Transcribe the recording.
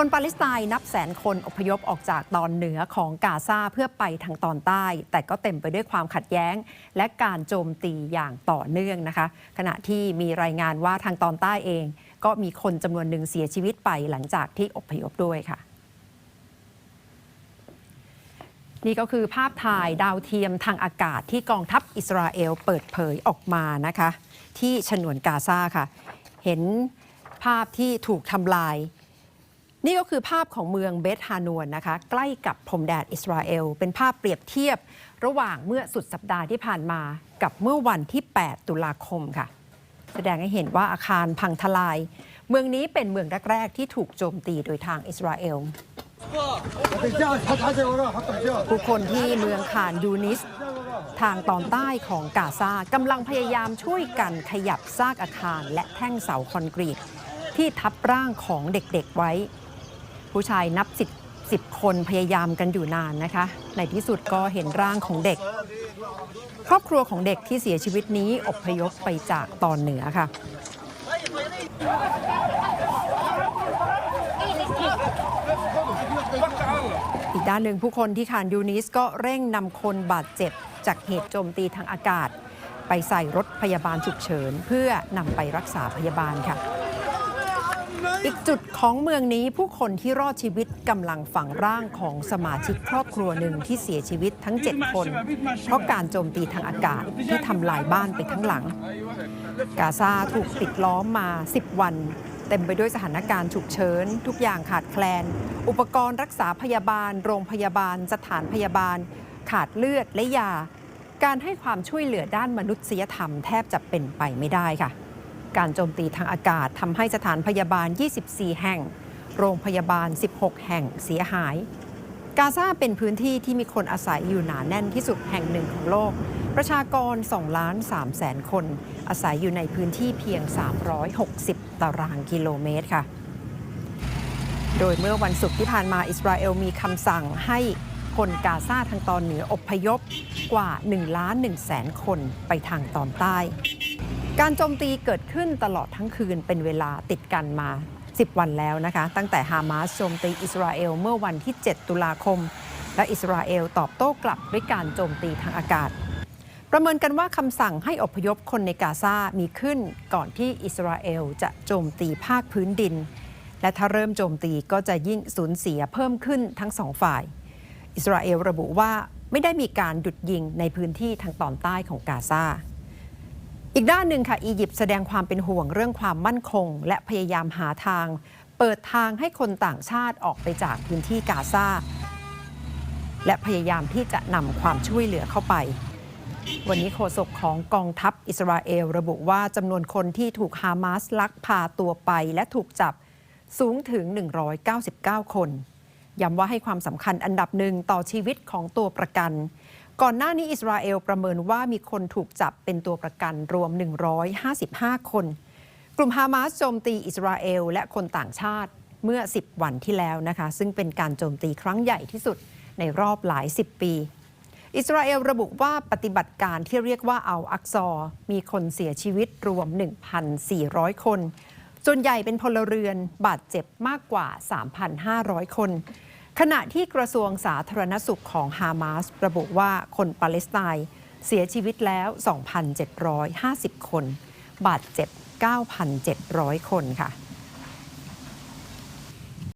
คนปาเลสไตน์นับแสนคนอพยพออกจากตอนเหนือของกาซาเพื่อไปทางตอนใต้ แต่ก็เต็มไปด้วยความขัดแย้ง และการโจมตีอย่างต่อเนื่องนะคะ ขณะที่มีรายงานว่าทางตอนใต้เอง ก็มีคนจำนวนหนึ่งเสียชีวิตไปหลังจากที่อพยพด้วยค่ะนี่ก็คือภาพถ่ายดาวเทียมทางอากาศที่กองทัพอิสราเอลเปิดเผยออกมานะคะ ที่ฉนวนกาซาค่ะ เห็นภาพที่ถูกทำลาย นี่ก็คือภาพของเมืองเบธฮานวนนะคะ ใกล้กับพรมแดนอิสราเอล เป็นภาพเปรียบเทียบระหว่างเมื่อสุดสัปดาห์ที่ผ่านมากับเมื่อวันที่ 8 ตุลาคมค่ะ แสดงให้เห็นว่าอาคารพังทลาย เมืองนี้เป็นเมืองแรก ๆ ที่ถูกโจมตีโดยทางอิสราเอล ผู้คนที่เมืองคานยูนิส ทางตอนใต้ของกาซากำลังพยายามช่วยกันขยับซากอาคารและแท่งเสาคอนกรีต ที่ทับร่างของเด็กๆไว้ ผู้ชายนับสิบสิบคนพยายามกันอยู่นานนะคะ ในที่สุดก็เห็นร่างของเด็ก ครอบครัวของเด็กที่เสียชีวิตนี้อพยพไปจากตอนเหนือค่ะ อีกด้านหนึ่งผู้คนที่คานยูนิสก็เร่งนำคนบาดเจ็บ จากเหตุโจมตีทางอากาศ ไปใส่รถพยาบาลฉุกเฉิน เพื่อนำไปรักษาพยาบาลค่ะ อีกจุดของเมืองนี้ผู้คนที่รอดชีวิตกำลังฝังร่างของสมาชิกครอบครัวหนึ่งที่เสียชีวิตทั้ง 7 คน เพราะการโจมตีทางอากาศที่ทำลายบ้านไปทั้งหลัง กาซาถูกปิดล้อมมา 10 วัน เต็มไปด้วยสถานการณ์ฉุกเฉิน ทุกอย่างขาดแคลน อุปกรณ์รักษาพยาบาล โรงพยาบาล สถานพยาบาล ขาดเลือดและยา การให้ความช่วยเหลือด้านมนุษยธรรมแทบจะเป็นไปไม่ได้ค่ะ การโจมตีทางอากาศทำให้สถานพยาบาล 24 แห่ง โรงพยาบาล 16 แห่งเสียหาย กาซาเป็นพื้นที่ที่มีคนอาศัยอยู่หนาแน่นที่สุดแห่งหนึ่งของโลก ประชากร2ล้าน3แสนคน อาศัยอยู่ในพื้นที่เพียง 360 ตารางกิโลเมตรค่ะ โดยเมื่อวันศุกร์ที่ผ่านมาอิสราเอลมีคำสั่งให้ คนกาซาทางตอนเหนืออพยพกว่า1ล้าน1แสนคนไปทางตอนใต้ การโจมตีเกิดขึ้นตลอดทั้งคืนเป็นเวลาติดกันมา 10 วันแล้วนะคะ ตั้งแต่ฮามาสโจมตีอิสราเอลเมื่อวันที่ 7 ตุลาคม และอิสราเอลตอบโต้กลับด้วยการโจมตีทางอากาศ ประเมินกันว่าคำสั่งให้อพยพคนในกาซามีขึ้นก่อนที่อิสราเอลจะโจมตีภาคพื้นดินและถ้าเริ่มโจมตีก็จะยิ่งสูญเสียเพิ่มขึ้นทั้งสองฝ่าย อิสราเอลระบุว่าไม่ได้มีการหยุดยิงในพื้นที่ทางตอนใต้ของกาซา อีกด้านหนึ่งค่ะ อียิปต์แสดงความเป็นห่วงเรื่องความมั่นคง และพยายามหาทาง เปิดทางให้คนต่างชาติออกไปจากพื้นที่กาซา และพยายามที่จะนำความช่วยเหลือเข้าไป วันนี้โฆษกของกองทัพอิสราเอล ระบุว่าจำนวนคนที่ถูกฮามาสลักพาตัวไปและถูกจับสูงถึง 199 คน ย้ำว่าให้ความสำคัญอันดับหนึ่งต่อชีวิตของตัวประกัน ก่อนหน้านี้อิสราเอลประเมินว่ามีคนถูกจับเป็นตัวประกันรวม 155 คน กลุ่มฮามาสโจมตีอิสราเอลและคนต่างชาติเมื่อ 10 วันที่แล้วนะคะ ซึ่งเป็นการโจมตีครั้งใหญ่ที่สุดในรอบหลาย 10 ปี อิสราเอลระบุว่าปฏิบัติการที่เรียกว่าเอัลอักซอ มีคนเสียชีวิตรวม 1,400 คน ส่วนใหญ่เป็นพลเรือนบาดเจ็บมากกว่า 3,500 คน ขณะที่กระทรวงสาธารณสุขของฮามาสระบุว่าคนปาเลสไตน์เสียชีวิตแล้ว 2,750 คน บาดเจ็บ 9,700 คนค่ะ